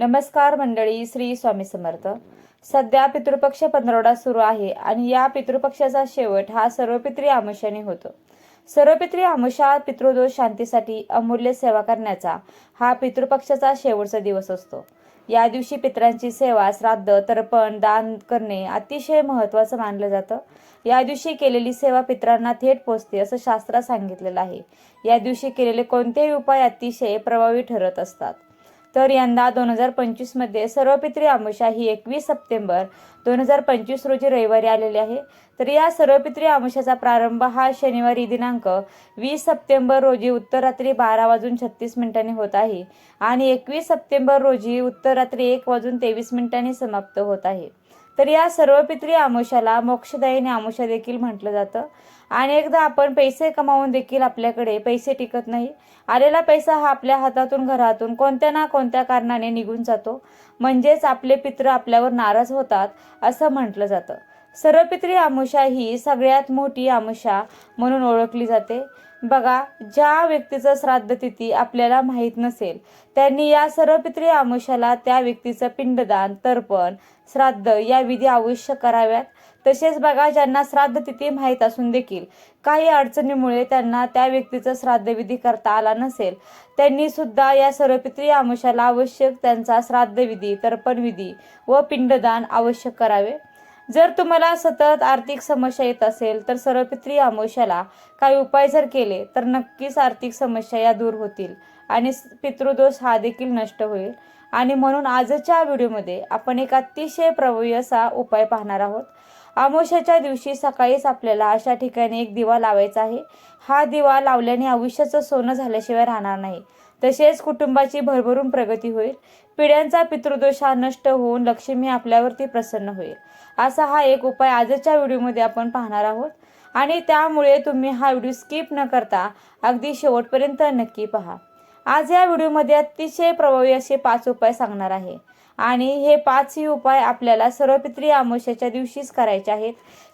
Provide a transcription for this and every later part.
नमस्कार मंडळी श्री स्वामी समर्थ. सध्या पितृपक्ष पंधरवडा सुरू आहे आणि या पितृपक्षाचा शेवट हा सर्वपित्री आमुष्याने होतो. सर्वपित्री आमुषा पितृदोष शांतीसाठी अमूल्य सेवा करण्याचा हा पितृपक्षाचा शेवटचा दिवस असतो. या दिवशी पितरांची सेवा श्राद्ध तर्पण दान करणे अतिशय महत्त्वाचं मानलं जातं. या दिवशी केलेली सेवा पितरांना थेट पोचते असं शास्त्रात सांगितलेलं आहे. या दिवशी केलेले कोणतेही उपाय अतिशय प्रभावी ठरत असतात. तर यंदा दोन हजार पंचवीसमध्ये सर्वपित्री आमुषा ही एकवीस सप्टेंबर दोन हजार पंचवीस रोजी रविवारी आलेली आहे. तर या सर्वपित्री आमुषाचा प्रारंभ हा शनिवारी दिनांक वीस सप्टेंबर रोजी उत्तर रात्री बारा वाजून छत्तीस मिनिटांनी होत आहे आणि एकवीस सप्टेंबर रोजी उत्तर रात्री एक वाजून तेवीस मिनिटांनी समाप्त होत आहे. तर या सर्वपित्री आमुषाला मोक्षदायिनी आमुषा देखील म्हटलं जातं. अनेकदा आपण पैसे कमावून देखील आपल्याकडे पैसे टिकत नाही. आलेला पैसा हा आपल्या हातातून घरातून कोणत्या ना कोणत्या कारणाने निघून जातो. म्हणजेच आपले पित्र आपल्यावर नाराज होतात असं म्हटलं जातं. सर्वपित्री आमुषा ही सगळ्यात मोठी आमुषा म्हणून ओळखली जाते. बघा ज्या व्यक्तीचं श्राद्ध तिथी आपल्याला माहीत नसेल त्यांनी या सर्वपित्री आमुषाला त्या व्यक्तीचं पिंडदान तर्पण श्राद्ध या विधी अवश्य कराव्यात. तसेच बघा ज्यांना श्राद्ध तिथी माहीत असून देखील काही अडचणीमुळे त्यांना त्या व्यक्तीचं श्राद्धविधी करता आला नसेल त्यांनी सुद्धा या सर्वपित्री आमुषाला आवश्यक त्यांचा श्राद्धविधी तर्पणविधी व पिंडदान आवश्यक करावे. जर तुम्हाला सतत आर्थिक समस्या येत असेल तर सर्वपित्री आमोशाला काही उपाय जर केले तर नक्कीच आर्थिक समस्या या दूर होतील आणि पितृदोष हा देखील नष्ट होईल. आणि म्हणून आजच्या व्हिडिओमध्ये आपण एक अतिशय प्रभावी असा उपाय पाहणार आहोत. आमोशाच्या दिवशी सकाळीच आपल्याला अशा ठिकाणी एक दिवा लावायचा आहे. हा दिवा लावल्याने आयुष्याचं सोनं झाल्याशिवाय राहणार नाही. तसेच कुटुंबाची भरभरून प्रगती होईल. पिढ्यांचा पितृदोष हा नष्ट होऊन लक्ष्मी आपल्यावरती प्रसन्न होईल. असा हा एक उपाय आजच्या व्हिडिओमध्ये आपण पाहणार आहोत. आणि त्यामुळे तुम्ही हा व्हिडिओ स्किप न करता अगदी शेवटपर्यंत नक्की पहा. आज या व्हिडिओमध्ये अतिशय प्रभावी असे पाच उपाय सांगणार आहे. आणि हे पाचही उपाय आपल्याला सर्वपित्री अमावस्याच्या दिवशीच करायचे आहेत.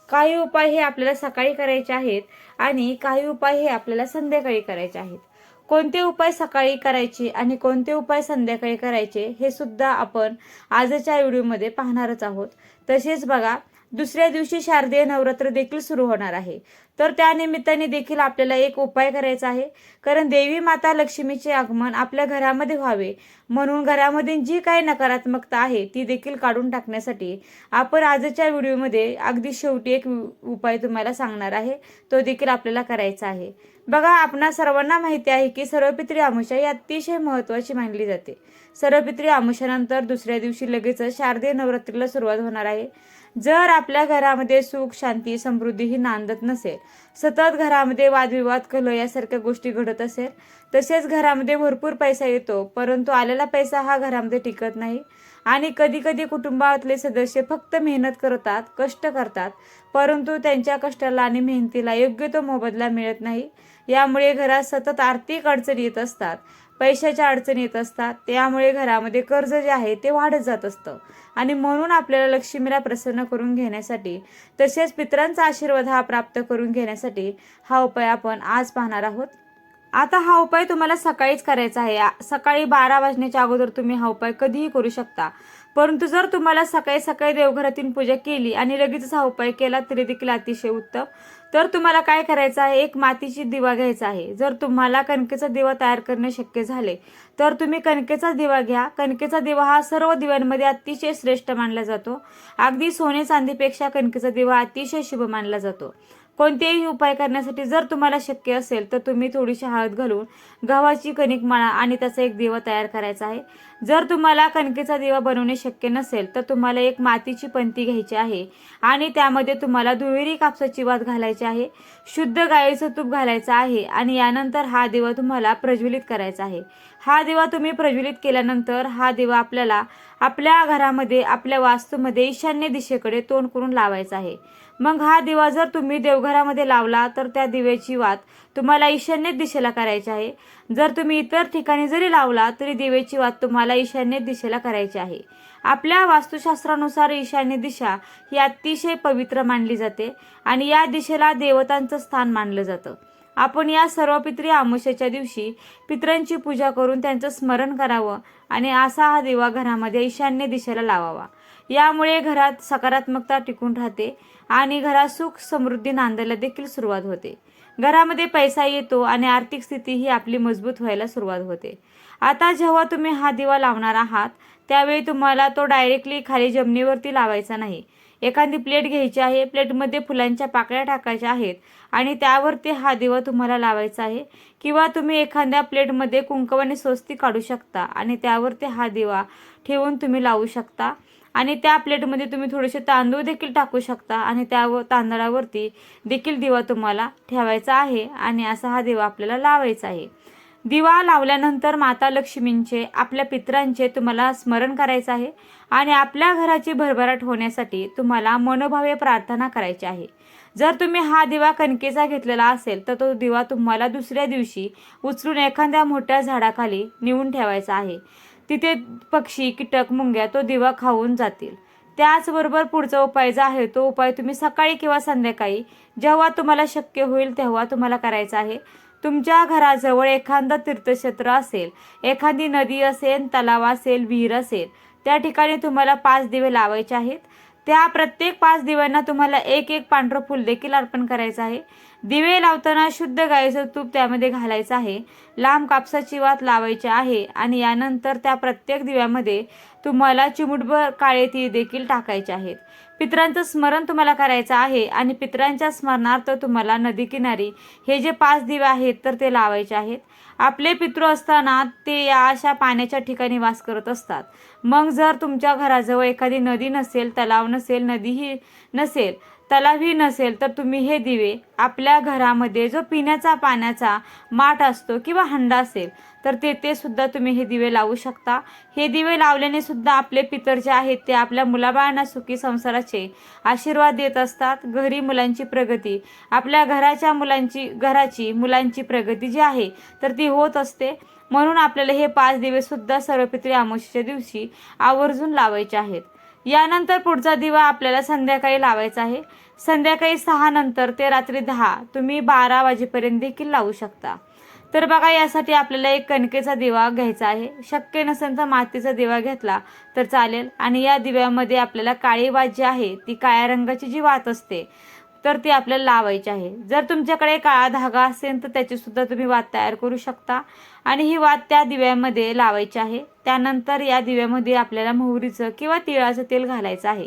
काही उपाय हे आपल्याला सकाळी करायचे आहेत आणि काही उपाय हे आपल्याला संध्याकाळी करायचे आहेत. कोणते उपाय सकाळी करायचे आणि कोणते उपाय संध्याकाळी करायचे हे सुद्धा आपण आजच्या व्हिडिओमध्ये पाहणारच आहोत. तसेच बघा दुसऱ्या दिवशी शारदीय नवरात्र देखील सुरू होणार आहे. तर त्या निमित्ताने देखील आपल्याला एक उपाय करायचा आहे. कारण देवी माता लक्ष्मीचे आगमन आपल्या घरामध्ये व्हावे. म्हणून घरामध्ये जी काही नकारात्मकता आहे ती देखील काढून टाकण्यासाठी आपण आजच्या व्हिडिओमध्ये अगदी शेवटी एक उपाय तुम्हाला सांगणार आहे. तो देखील आपल्याला करायचा आहे. बघा आपणा सर्वांना माहिती आहे की सर्वपित्री आमुषा ही अतिशय महत्त्वाची मानली जाते. सर्वपित्री आमुषानंतर दुसऱ्या दिवशी लगेच शारदीय नवरात्रीला सुरुवात होणार आहे. जर आपल्या घरामध्ये सुख शांती समृद्धी ही नांदत नसेल सतत घरामध्ये वादविवाद कलह यासारख्या गोष्टी घडत असेल तसेच घरामध्ये भरपूर पैसा येतो परंतु आलेला पैसा हा घरामध्ये टिकत नाही आणि कधी कधी कुटुंबातले सदस्य फक्त मेहनत करतात कष्ट करतात परंतु त्यांच्या कष्टाला आणि मेहनतीला योग्य तो मोबदला मिळत नाही. यामुळे घरात सतत आर्थिक अडचणी येत असतात. पैशाच्या अडचणी येत असतात. त्यामुळे घरामध्ये कर्ज जे आहे ते वाढत जात असतं. आणि म्हणून आपल्याला लक्ष्मीला प्रसन्न करून घेण्यासाठी तसेच पितरांचा आशीर्वाद हा प्राप्त करून घेण्यासाठी हा उपाय आपण आज पाहणार आहोत. आता हा उपाय तुम्हाला सकाळीच करायचा आहे. सकाळी बारा वाजण्याच्या अगोदर तुम्ही हा उपाय कधीही करू शकता. परंतु जर तुम्हाला सकाळी सकाळी देवघरातून पूजा केली आणि लगेचच हा उपाय केला तरी देखील अतिशय उत्तम. तर तुम्हाला काय करायचं आहे? एक मातीची दिवा घ्यायचा आहे. जर तुम्हाला कणकेचा दिवा तयार करणे शक्य झाले तर तुम्ही कणकेचा दिवा घ्या. कणकेचा दिवा हा सर्व दिव्यांमध्ये अतिशय श्रेष्ठ मानला जातो. अगदी सोने चांदीपेक्षा कणकेचा दिवा अतिशय शुभ मानला जातो. कोणतेही उपाय करण्यासाठी जर तुम्हाला शक्य असेल तर तुम्ही थोडीशी हळद घालून गव्हाची कणिक मळा आणि त्याचा एक दिवा तयार करायचा आहे. जर तुम्हाला कणकेचा दिवा बनवणे शक्य नसेल तर तुम्हाला एक मातीची पंती घ्यायची आहे आणि त्यामध्ये तुम्हाला दुहेरी कापसाची वात घालायची आहे शुद्ध गाईचं तूप घालायचं आहे आणि यानंतर हा दिवा तुम्हाला प्रज्वलित करायचा आहे. हा दिवा तुम्ही प्रज्वलित केल्यानंतर हा दिवा आपल्याला आपल्या घरामध्ये आपल्या वास्तूमध्ये ईशान्य दिशेकडे तोंड करून लावायचा आहे. मग हा दिवा जर तुम्ही देवघरामध्ये लावला तर त्या दिव्याची वात तुम्हाला ईशान्य दिशेला करायची आहे. जर तुम्ही इतर ठिकाणी जरी लावला तरी दिव्याची वात तुम्हाला ईशान्य दिशेला करायची आहे. आपल्या वास्तुशास्त्रानुसार ईशान्य दिशा ही अतिशय पवित्र मानली जाते आणि या दिशेला देवतांचं स्थान मानलं जातं. आपण या सर्व पित्री अमावस्येच्या दिवशी पितरांची पूजा करून त्यांचं स्मरण करावं आणि असा हा दिवा घरामध्ये ईशान्य दिशेला लावावा. यामुळे घरात सकारात्मकता टिकून राहते आणि घरात सुख समृद्धी नांदायला देखील सुरुवात होते. घरामध्ये पैसा येतो आणि आर्थिक स्थिती ही आपली मजबूत व्हायला सुरुवात होते. आता जेव्हा तुम्ही हा दिवा लावणार आहात त्यावेळी तुम्हाला तो डायरेक्टली खाली जमिनीवरती लावायचा नाही. एखादी प्लेट घ्यायची आहे प्लेटमध्ये फुलांच्या पाकळ्या टाकायच्या आहेत आणि त्यावरती हा दिवा तुम्हाला लावायचा आहे किंवा तुम्ही एखाद्या प्लेटमध्ये कुंकवाने स्वस्ती काढू शकता आणि त्यावरती हा दिवा ठेवून तुम्ही लावू शकता. आणि त्या प्लेटमध्ये तुम्ही थोडेसे तांदूळ देखील टाकू शकता आणि त्या तांदळावरती देखील दिवा तुम्हाला ठेवायचा आहे आणि असा हा दिवा आपल्याला लावायचा आहे. दिवा लावल्यानंतर माता लक्ष्मींचे आपल्या पितरांचे तुम्हाला स्मरण करायचं आहे आणि आपल्या घराची भरभराट होण्यासाठी तुम्हाला मनोभावे प्रार्थना करायची आहे. जर तुम्ही हा दिवा कणकेचा घेतलेला असेल तर तो दिवा तुम्हाला दुसऱ्या दिवशी उचलून एखाद्या मोठ्या झाडाखाली नेऊन ठेवायचा आहे. तिथे पक्षी कीटक मुंग्या तो दिवा खाऊन जातील. त्याचबरोबर पुढचा उपाय जो आहे तो उपाय तुम्ही सकाळी किंवा संध्याकाळी जेव्हा तुम्हाला शक्य होईल तेव्हा तुम्हाला करायचा आहे. तुमच्या घराजवळ एखादं तीर्थक्षेत्र असेल एखादी नदी असेल तलाव असेल विहीर असेल त्या ठिकाणी तुम्हाला पाच दिवे लावायचे आहेत. त्या प्रत्येक पाच दिव्यांना तुम्हाला एक एक पांढरं फुल देखील अर्पण करायचं आहे. दिवे लावताना शुद्ध गाईचं तूप त्यामध्ये घालायचं आहे. लांब कापसाची वात लावायची आहे आणि यानंतर त्या प्रत्येक दिव्यामध्ये तुम्हाला चिमुटभर काळे तीळ देखील टाकायचे आहेत. पितरांचं स्मरण तुम्हाला करायचं आहे आणि पितरांच्या स्मरणार्थ तुम्हाला नदी किनारी हे जे पाच दिवे आहेत तर ते लावायचे आहेत. आपले पितृ असताना ते या अशा पाण्याच्या ठिकाणी वास करत असतात. मग जर तुमच्या घराजवळ एखादी नदी नसेल तलाव नसेल नदीही नसेल तलावही नसेल तर तुम्ही हे दिवे आपल्या घरामध्ये जो पिण्याचा पाण्याचा माठ असतो किंवा हंडा असेल तर तेथे सुद्धा तुम्ही हे दिवे लावू शकता. हे दिवे लावल्याने सुद्धा आपले पितर जे आहेत ते आपल्या मुलाबाळांना सुखी संसाराचे आशीर्वाद देत असतात. घरी मुलांची प्रगती आपल्या घराच्या मुलांची घराची मुलांची प्रगती जी आहे तर ती होत असते. म्हणून आपल्याला हे पाच दिवे सुद्धा सर्वपित्री अमावस्येच्या दिवशी आवर्जून लावायचे आहेत. यानंतर पुढचा दिवा आपल्याला संध्याकाळी लावायचा आहे. संध्याकाळी सहा नंतर ते रात्री दहा. तुम्ही बारा वाजेपर्यंत देखील लावू शकता. तर बघा यासाठी आपल्याला एक कणकेचा दिवा घ्यायचा आहे. शक्य नसेल तर मातीचा दिवा घेतला तर चालेल. आणि या दिव्यामध्ये आपल्याला काळी वात जी आहे ती काळ्या रंगाची जी वात असते तर ती आपल्याला लावायची आहे. जर तुमच्याकडे काळा धागा असेल तर त्याची सुद्धा तुम्ही वात तयार करू शकता. आणि ही वात त्या दिव्यामध्ये लावायची आहे. त्यानंतर या दिव्यामध्ये आपल्याला मोहरीचं किंवा तिळाचं तेल घालायचं आहे.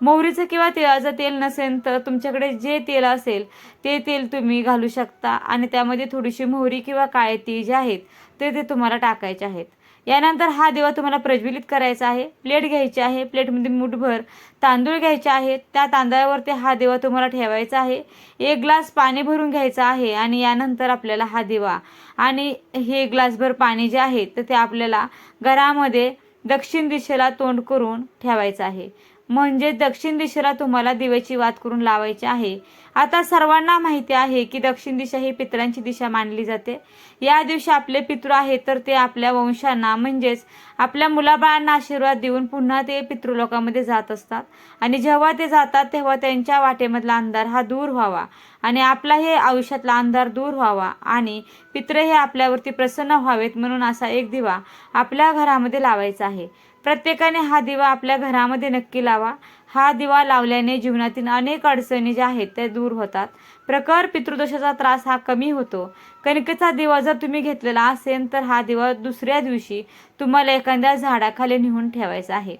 मोहरीचं किंवा तिळाचं तेल नसेल तर तुमच्याकडे जे तेल असेल ते तेल तुम्ही घालू शकता. आणि त्यामध्ये थोडीशी मोहरी किंवा काळे तीळ जे आहेत ते ते तुम्हाला टाकायचे आहेत. यानंतर हा दिवा तुम्हाला प्रज्वलित करायचा आहे. प्लेट घ्यायची आहे. प्लेटमध्ये मुठभर तांदूळ घ्यायचे आहेत. त्या तांदळावरती हा दिवा तुम्हाला ठेवायचा आहे. एक ग्लास पाणी भरून घ्यायचं आहे आणि यानंतर आपल्याला हा दिवा आणि हे ग्लासभर पाणी जे आहे तर ते आपल्याला घरामध्ये दक्षिण दिशेला तोंड करून ठेवायचं आहे. म्हणजे दक्षिण दिशेला तुम्हाला दिव्याची वात करून लावायची आहे. आता सर्वांना माहिती आहे की दक्षिण दिशा ही पितरांची दिशा मानली जाते. या दिवशी आपले पितृ आहेत तर ते आपल्या वंशांना म्हणजेच आपल्या मुलाबाळांना आशीर्वाद देऊन पुन्हा ते पितृलोकामध्ये जात असतात. आणि जेव्हा ते जातात तेव्हा त्यांच्या वाटेमधला अंधार हा दूर व्हावा आणि आपला हे आयुष्यातला अंधार दूर व्हावा आणि पित्र हे आपल्यावरती प्रसन्न व्हावेत म्हणून असा एक दिवा आपल्या घरामध्ये लावायचा आहे. प्रत्येकाने हा दिवा आपल्या घरामध्ये नक्की लावा. हा दिवा लावल्याने जीवनातील अनेक अडचणी ज्या आहेत त्या दूर होतात. प्रखर पितृदोषाचा त्रास हा कमी होतो. कणकेचा दिवा जर तुम्ही घेतलेला असेल तर हा दिवा दुसऱ्या दिवशी तुम्हाला एखाद्या झाडाखाली नेऊन ठेवायचा आहे.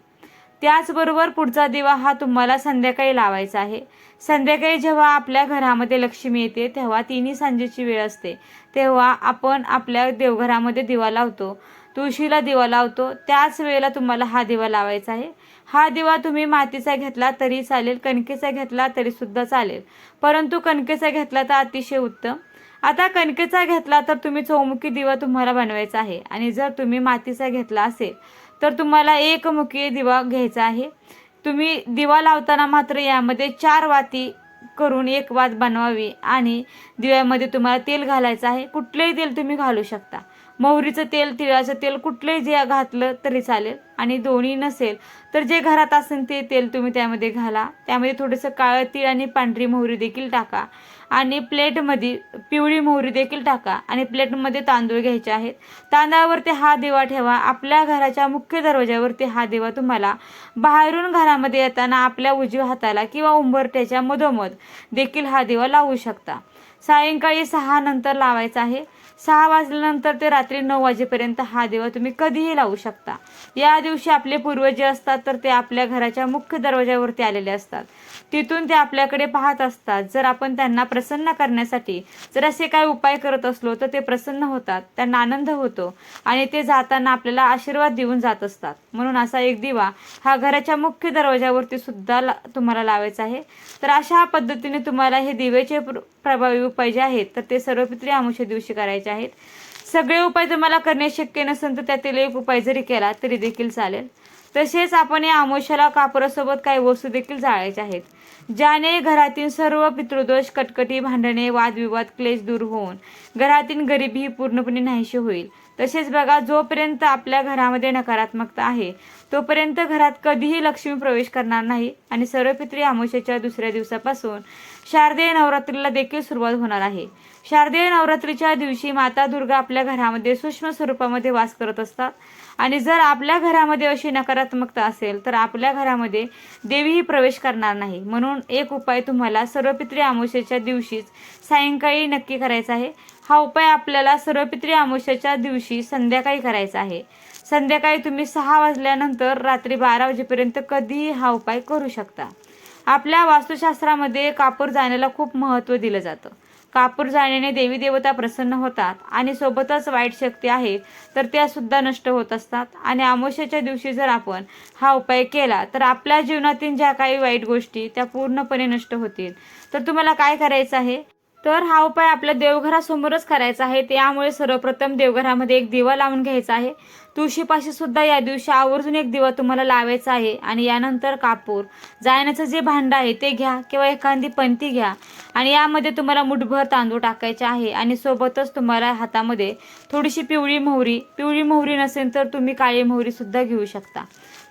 त्याचबरोबर पुढचा दिवा हा तुम्हाला संध्याकाळी लावायचा आहे. संध्याकाळी जेव्हा आपल्या घरामध्ये लक्ष्मी येते तेव्हा तिन्ही सांजेची वेळ असते. तेव्हा आपण आपल्या देवघरामध्ये दिवा लावतो. तुळशीला दिवा लावतो. त्याच वेळेला तुम्हाला हा दिवा लावायचा आहे. हा दिवा तुम्ही मातीचा घेतला तरी चालेल कणकेचा घेतला तरी सुद्धा चालेल. परंतु कणकेचा घेतला तर अतिशय उत्तम. आता कणकेचा घेतला तर तुम्ही चौमुखी दिवा तुम्हाला बनवायचा आहे. आणि जर तुम्ही मातीचा घेतला असेल तर तुम्हाला एकमुखी दिवा घ्यायचा आहे. तुम्ही दिवा लावताना मात्र यामध्ये चार वाती करून एक वात बनवावी आणि दिव्यामध्ये तुम्हाला तेल घालायचं आहे. कुठलेही तेल तुम्ही घालू शकता. मोहरीचं तेल तिळाचं तेल कुठलंही जे घातलं तरी चालेल आणि दोन्ही नसेल तर जे घरात असेल ते तेल तुम्ही त्यामध्ये घाला. त्यामध्ये थोडंसं काळं तीळ आणि पांढरी मोहरी देखील टाका आणि प्लेटमध्ये पिवळी मोहरी देखील टाका आणि प्लेटमध्ये तांदूळ घ्यायचे आहेत. तांदळावरती हा दिवा ठेवा. आपल्या घराच्या मुख्य दरवाज्यावरती हा दिवा तुम्हाला बाहेरून घरामध्ये येताना आपल्या उजव्या हाताला किंवा उंबरट्याच्या मधोमध देखील हा दिवा लावू शकता. सायंकाळी सहा नंतर लावायचा आहे. सहा वाजल्यानंतर ते रात्री नऊ वाजेपर्यंत हा दिवा तुम्ही कधीही लावू शकता. या दिवशी आपले पूर्वज जे असतात तर ते आपल्या घराच्या मुख्य दरवाजावरती आलेले असतात. तिथून ते आपल्याकडे पाहत असतात. जर आपण त्यांना प्रसन्न करण्यासाठी जर असे काय उपाय करत असलो तर ते प्रसन्न होतात. त्यांना आनंद होतो आणि ते जाताना आपल्याला आशीर्वाद देऊन जात असतात. म्हणून असा एक दिवा हा घराच्या मुख्य दरवाजावरती सुद्धा ला तुम्हाला लावायचा आहे. तर अशा पद्धतीने तुम्हाला हे दिवेचे प्र- प्रभावी उपाय जे आहेत तर ते सर्वपित्री आमुष्य दिवशी करायचे आहेत. सगळे उपाय तुम्हाला करणे शक्य नसेल तर त्यातील एक उपाय जरी केला तरी देखील चालेल. तसेच आपण या आमोशाला कापरासोबत काही वस्तू देखील जाळायच्या आहेत. ज्याने घरातील सर्व पितृदोष कटकटी भांडणे वादविवाद क्लेश दूर होऊन घरातील गरिबी ही पूर्णपणे नाहीशी होईल. तसेच बघा जोपर्यंत आपल्या घरामध्ये नकारात्मकता आहे तोपर्यंत घरात कधीही लक्ष्मी प्रवेश करणार नाही आणि सर्व पित्री अमावस्येच्या दुसऱ्या दिवसापासून शारदीय नवरात्रीला देखील सुरुवात होणार आहे. शारदीय नवरात्रीच्या दिवशी माता दुर्गा आपल्या घरामध्ये सूक्ष्म स्वरूपामध्ये वास करत असतात. आणि जर आपल्या घरामध्ये अशी नकारात्मकता असेल तर आपल्या घरामध्ये देवीही प्रवेश करणार नाही. म्हणून एक उपाय तुम्हाला सर्वपित्री अमावस्येच्या दिवशीच सायंकाळी नक्की करायचा आहे. हा उपाय आपल्याला सर्वपित्री अमावस्येच्या दिवशी संध्याकाळी करायचा आहे. संध्याकाळी तुम्ही सहा वाजल्यानंतर रात्री बारा वाजेपर्यंत कधीही हा उपाय करू शकता. आपल्या वास्तुशास्त्रामध्ये कापूर जाण्याला खूप महत्त्व दिलं जातं. कापूर जाण्याने देवी देवता प्रसन्न होतात आणि सोबतच वाईट शक्ती आहेत तर त्या सुद्धा नष्ट होत असतात. आणि अमावस्येच्या दिवशी जर आपण हा उपाय केला तर आपल्या जीवनातील ज्या काही वाईट गोष्टी त्या पूर्णपणे नष्ट होतील. तर तुम्हाला काय करायचं आहे? तर हा उपाय आपल्या देवघरासमोरच करायचा आहे. त्यामुळे सर्वप्रथम देवघरामध्ये एक दिवा लावून घ्यायचा आहे. तुळशीपाशी सुद्धा या दिवशी आवर्जून एक दिवा तुम्हाला लावायचा आहे आणि यानंतर कापूर. जाळण्याचं जे भांडं आहे ते घ्या किंवा एखादी पंती घ्या आणि यामध्ये तुम्हाला मुठभर तांदूळ टाकायचे आहे आणि सोबतच तुम्हाला हातामध्ये थोडीशी पिवळी मोहरी. पिवळी मोहरी नसेल तर तुम्ही काळी मोहरीसुद्धा घेऊ शकता.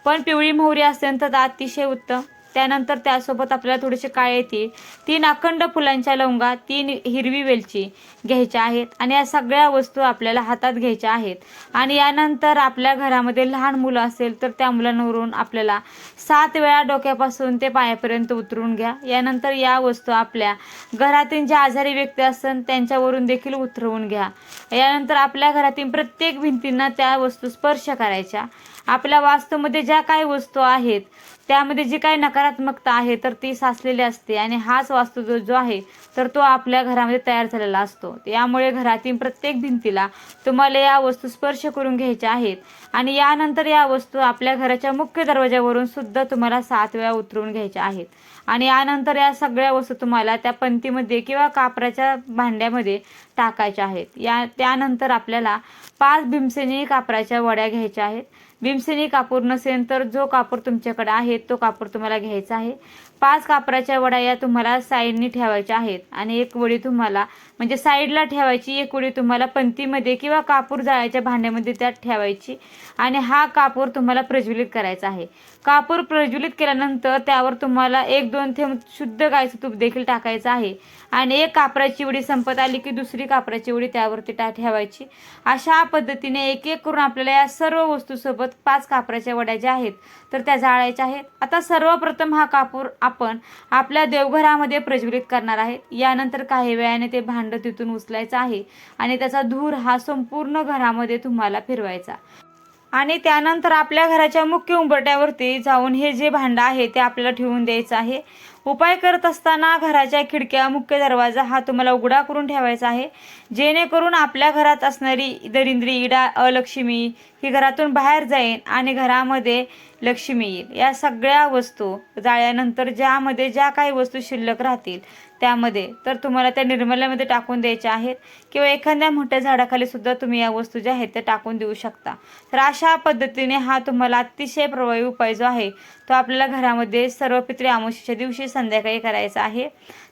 पण पिवळी मोहरी असेल तर अतिशय उत्तम. त्यानंतर त्यासोबत आपल्याला थोडेसे काळे तीळ तीन अखंड फुलांच्या लवंगा तीन हिरवी वेलची घ्यायच्या आहेत आणि या सगळ्या वस्तू आपल्याला हातात घ्यायच्या आहेत. आणि यानंतर आपल्या घरामध्ये लहान मुलं असेल तर त्या मुलांवरून आपल्याला सात वेळा डोक्यापासून ते पायापर्यंत उतरून घ्या. यानंतर या वस्तू आपल्या घरातील ज्या आजारी व्यक्ती असतात त्यांच्यावरून देखील उतरवून घ्या. यानंतर आपल्या घरातील प्रत्येक भिंतींना त्या वस्तू स्पर्श करायच्या. आपल्या वास्तूमध्ये ज्या काही वस्तू आहेत त्यामध्ये जी काही नकारात्मकता आहे तर ती साचलेली असते. आणि हाच वास्तू जो जो आहे तर तो आपल्या घरामध्ये तयार झालेला असतो. यामुळे घरातील प्रत्येक भिंतीला तुम्हाला या वस्तू स्पर्श करून घ्यायच्या आहेत. आणि यानंतर या वस्तू आपल्या घराच्या मुख्य दरवाजावरून सुद्धा तुम्हाला सात वेळा उतरवून घ्यायच्या आहेत. आणि यानंतर या सगळ्या वस्तू तुम्हाला त्या पंतीमध्ये किंवा कापराच्या भांड्यामध्ये टाकायच्या आहेत. या त्यानंतर आपल्याला पाच भीमसेनी कापराच्या वड्या घ्यायच्या आहेत. भीमसेनी कापूर नसेल तर जो कापूर तुमच्याकडे आहे तो कापूर तुम्हाला घ्यायचा आहे. पाच कापराच्या वड्या या तुम्हाला साईडनी ठेवायच्या आहेत. आणि एक वडी तुम्हाला म्हणजे साईडला ठेवायची एक वडी तुम्हाला पंतीमध्ये किंवा कापूर जाळ्याच्या भांड्यामध्ये त्यात ठेवायची. आणि हा कापूर तुम्हाला प्रज्वलित करायचा आहे. कापूर प्रज्वलित केल्यानंतर त्यावर तुम्हाला एक दोन थेंब शुद्ध गायचं तूप देखील टाकायचं आहे. आणि एक कापराची वडी संपत आली की दुसरी कापराची वडी त्यावरती टा ठेवायची. अशा पद्धतीने एक एक करून आपल्याला या सर्व वस्तूसोबत पाच कापराच्या वड्या ज्या आहेत तर त्या जाळायच्या आहेत. आता सर्वप्रथम हा कापूर आपण आपल्या देवघरामध्ये प्रज्वलित करणार आहेत यानंतर काही वेळाने ते भांडं तिथून उचलायचं आहे आणि त्याचा धूर हा संपूर्ण घरामध्ये तुम्हाला फिरवायचा. आणि त्यानंतर आपल्या घराच्या मुख्य उंबरट्यावरती जाऊन हे जे भांडं आहे ते आपल्याला ठेवून द्यायचं आहे. उपाय करत असताना घराच्या खिडक्या मुख्य दरवाजा हा तुम्हाला उघडा करून ठेवायचा आहे. जेणेकरून आपल्या घरात असणारी दरिंद्री इडा अलक्ष्मी ही घरातून बाहेर जाईन आणि घरामध्ये लक्ष्मी येईल. या सगळ्या वस्तू जाळल्यानंतर ज्यामध्ये ज्या काही वस्तू शिल्लक राहतील त्यामध्ये. तर तुम्हाला त्या निर्मल्यामध्ये टाकून द्यायच्या आहेत. किंवा एखाद्या मोठ्या झाडाखाली सुद्धा तुम्ही या वस्तू ज्या आहेत त्या टाकून देऊ शकता. तर अशा पद्धतीने हा तुम्हाला अतिशय प्रभावी उपाय जो आहे तो आपल्याला घरामध्ये सर्व पित्री आमोशीच्या दिवशी संध्याकाळी करायचा आहे.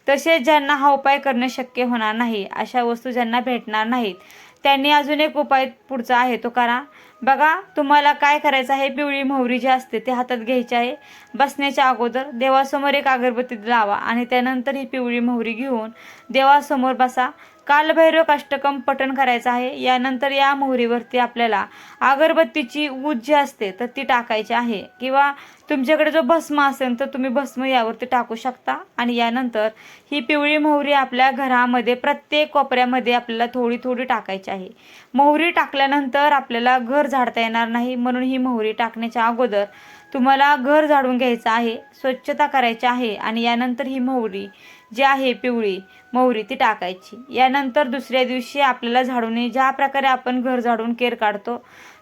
तसेच ज्यांना हा उपाय करणे शक्य होणार नाही अशा वस्तू ज्यांना भेटणार नाहीत त्यांनी अजून एक उपाय पुढचा आहे तो करा. बघा तुम्हाला काय करायचं आहे? पिवळी मोहरी जी असते ते हातात घ्यायची आहे. बसण्याच्या अगोदर देवासमोर एक अगरबत्ती लावा आणि त्यानंतर ही पिवळी मोहरी घेऊन देवासमोर बसा. कालभैरव काष्टकम पठण करायचं आहे. यानंतर या मोहरीवरती आपल्याला अगरबत्तीची ऊज जी असते तर ती टाकायची आहे. किंवा तुमच्याकडे जो भस्म असेल तर तुम्ही भस्म यावरती टाकू शकता. आणि यानंतर ही पिवळी मोहरी आपल्या घरामध्ये प्रत्येक कोपऱ्यामध्ये आपल्याला थोडी थोडी टाकायची आहे. मोहरी टाकल्यानंतर आपल्याला घर झाडता येणार नाही. म्हणून ही मोहरी टाकण्याच्या अगोदर तुम्हाला घर झाडून घ्यायचं आहे स्वच्छता करायची आहे. आणि यानंतर ही मोहरी जी आहे पिवळी मोहरी ती टाकायची. यानंतर दुसऱ्या दिवशी आपल्याला झाडूने ज्या प्रकारे आपण घर झाडून केर काढतो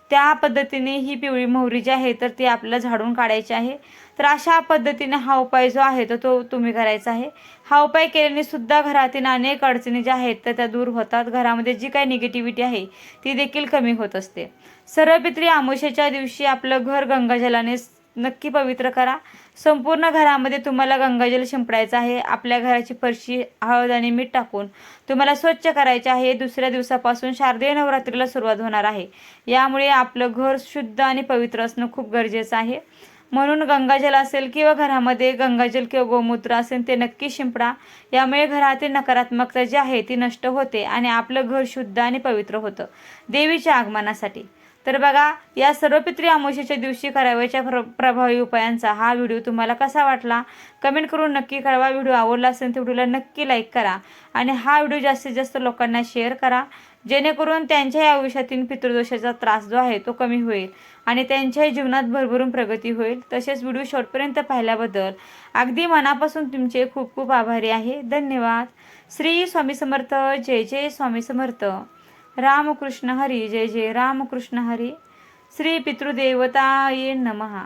त्या पद्धतीने ही पिवळी मोहरी जी आहे तर ती आपल्याला झाडून काढायची आहे. तर अशा पद्धतीने हा उपाय जो आहे तो तो तुम्ही करायचा आहे. हा उपाय केल्याने सुद्धा घरातील अनेक अडचणी ज्या आहेत तर त्या दूर होतात. घरामध्ये जी काही निगेटिव्हिटी आहे ती देखील कमी होत असते. सर्वपित्री आमोशाच्या दिवशी आपलं घर गंगाजलाने नक्की पवित्र करा. संपूर्ण घरामध्ये तुम्हाला गंगाजल शिंपडायचं आहे. आपल्या घराची फरशी हळद आणि मीठ टाकून तुम्हाला स्वच्छ करायचे आहे. दुसऱ्या दिवसापासून शारदीय नवरात्रीला सुरुवात होणार आहे. यामुळे आपलं घर शुद्ध आणि पवित्र असणं खूप गरजेचं आहे. म्हणून गंगाजल असेल किंवा घरामध्ये गंगाजल किंवा गोमूत्र असेल ते नक्की शिंपडा. यामुळे घरातील नकारात्मकता जी आहे ती नष्ट होते आणि आपलं घर शुद्ध आणि पवित्र होतं. देवीच्या आगमनासाठी. तर बघा या सर्व पित्री अमावस्येच्या दिवशी करावयाच्या प्र प्रभावी उपायांचा हा व्हिडिओ तुम्हाला कसा वाटला? कमेंट करून नक्की कळवा. व्हिडिओ आवडला असेल तर व्हिडिओला नक्की लाईक करा आणि हा व्हिडिओ जास्तीत जास्त लोकांना शेअर करा. जेणेकरून त्यांच्या आयुष्यातील पितृदोषाचा त्रास जो आहे तो कमी होईल आणि त्यांच्याही जीवनात भरभरून प्रगती होईल. तसेच व्हिडिओ शॉर्टपर्यंत पाहिल्याबद्दल अगदी मनापासून तुमचे खूप खूप आभारी आहे. धन्यवाद. श्री स्वामी समर्थ. जय जय स्वामी समर्थ. रामकृष्ण हरी जय जय रामकृष्ण हरी. श्री पितृदेवताये नमः.